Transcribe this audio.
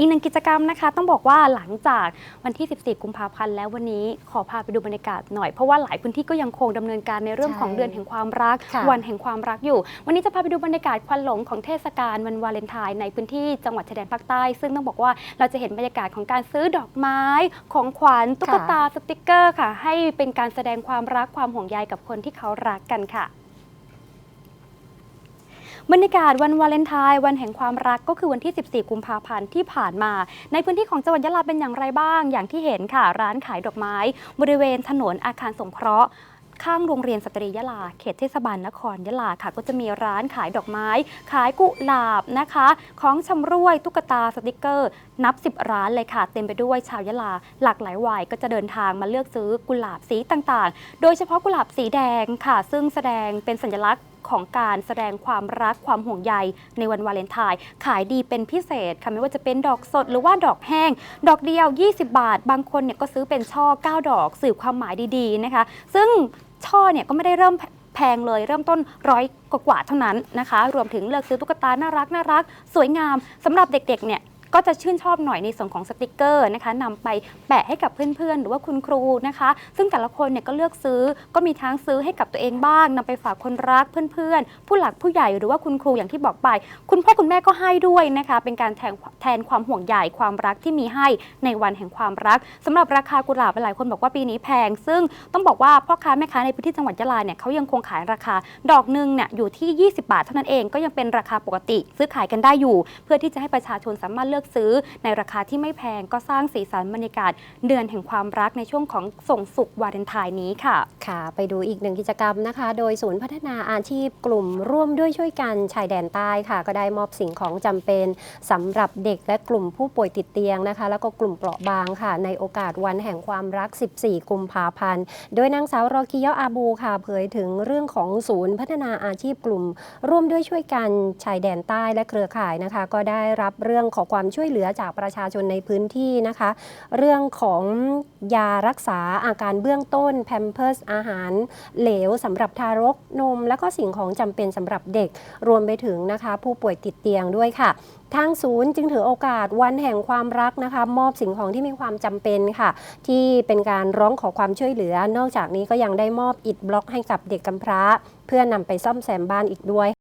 อีกหนึ่งกิจกรรมนะคะ ต้องบอกว่าหลังจากวันที่ 14 กุมภาพันธ์แล้ววันนี้ขอพาไปดูบรรยากาศหน่อย เพราะว่าหลายพื้นที่ก็ยังคงดำเนินการในเรื่องของใช่เดือนแห่งความรักค่ะวันแห่งความรักอยู่ วันนี้จะพาไปดูบรรยากาศควันหลงของเทศกาลวันวาเลนไทน์ในพื้นที่จังหวัดชายแดนภาคใต้ ซึ่งต้องบอกว่าเราจะเห็นบรรยากาศของการซื้อดอกไม้ ของขวัญตุ๊กตาสติกเกอร์ค่ะ ให้เป็นการแสดงความรักความห่วงใยกับคนที่เขารักกันค่ะ บรรยากาศวันวาเลนไทน์วันแห่งความรักก็คือวันที่ 14 กุมภาพันธ์ที่ผ่านมา ในพื้นที่ของจังหวัดยะลาเป็นอย่างไรบ้าง อย่างที่เห็นค่ะ ร้านขายดอกไม้ บริเวณถนนอาคารสงเคราะห์ข้างโรงเรียนสตรียะลา เขตเทศบาลนครยะลาค่ะ ก็จะมีร้านขายดอกไม้ ขายกุหลาบนะคะ ของชำร่วยตุ๊กตาสติกเกอร์ นับ 10 ร้านเลยค่ะ เต็มไปด้วยชาวยะลา หลากหลายวัยก็จะเดินทางมาเลือกซื้อกุหลาบสีต่างๆ โดยเฉพาะกุหลาบสีแดงค่ะ ซึ่งแสดงเป็นสัญลักษณ์ ของการแสดงความรักความห่วงใยในวันวาเลนไทน์ขายดีเป็นพิเศษค่ะไม่ว่าจะเป็นดอกสดหรือว่าดอกแห้ง ดอกเดียว 20 บาท บางคนเนี่ยก็ซื้อเป็นช่อ 9 ดอกสื่อความหมายดีๆนะคะ ซึ่งช่อเนี่ยก็ไม่ได้เริ่มแพงเลยเริ่มต้นร้อยกว่าเท่านั้นนะคะ รวมถึงเลือกซื้อตุ๊กตาน่ารักน่ารัก สวยงามสำหรับเด็กๆเนี่ย ก็จะชื่นชอบหน่อยในส่วนของสติกเกอร์นะคะนำไปแปะให้กับเพื่อนๆ หรือว่าคุณครูนะคะ ซึ่งแต่ละคนเนี่ยก็เลือกซื้อก็มีทั้งซื้อให้กับตัวเองบ้างนำไปฝากคนรักเพื่อนๆ ผู้หลักผู้ใหญ่หรือว่าคุณครูอย่างที่บอกไป คุณพ่อคุณแม่ก็ให้ด้วยนะคะ เป็นการแทนแทนความห่วงใยความรักที่มีให้ในวันแห่งความรักสำหรับราคากุหลาบหลายคนบอกว่าปีนี้แพง ซึ่งต้องบอกว่าพ่อค้าแม่ค้าในพื้นที่จังหวัดยะลาเนี่ยเขายังคงขายราคา ดอกหนึ่งเนี่ยอยู่ที่ 20 บาทเท่านั้นเองก็ยังเป็นราคาปกติ ซื้อขายกันได้อยู่ เพื่อที่จะให้ประชาชนสามารถเลือกซื้อ ในราคาที่ไม่แพงก็สร้างสีสันบรรยากาศเดือนแห่งความรักในช่วงของส่งสุขวาเลนไทน์นี้ค่ะ ค่ะ ไปดูอีกหนึ่งกิจกรรมนะคะ โดยศูนย์พัฒนาอาชีพกลุ่มร่วมด้วยช่วยกันชายแดนใต้ค่ะ ก็ได้มอบสิ่งของจำเป็นสำหรับเด็กและกลุ่มผู้ป่วยติดเตียงนะคะ แล้วก็กลุ่มเปราะบางค่ะ ในโอกาสวันแห่งความรัก 14 กุมภาพันธ์ โดยนางสาวรอกิยออาบูค่ะ เผยถึงเรื่องของศูนย์พัฒนาอาชีพกลุ่ม ร่วมด้วยช่วยกันชายแดนใต้และเครือข่ายนะคะ ก็ได้รับเรื่องขอความช่วยเหลือจากประชาชนในพื้นที่นะคะ เรื่องของยารักษาอาการเบื้องต้นแพมเพิร์สอาหารเหลวสำหรับทารกนม และก็สิ่งของจำเป็นสำหรับเด็กรวมไปถึงนะคะ ผู้ป่วยติดเตียงด้วยค่ะทางศูนย์จึงถือโอกาสวันแห่งความรักนะคะ มอบสิ่งของที่มีความจำเป็นค่ะ ที่เป็นการร้องขอความช่วยเหลือ นอกจากนี้ก็ยังได้มอบอิฐบล็อกให้กับเด็กกำพร้า เพื่อนำไปซ่อมแซมบ้านอีกด้วย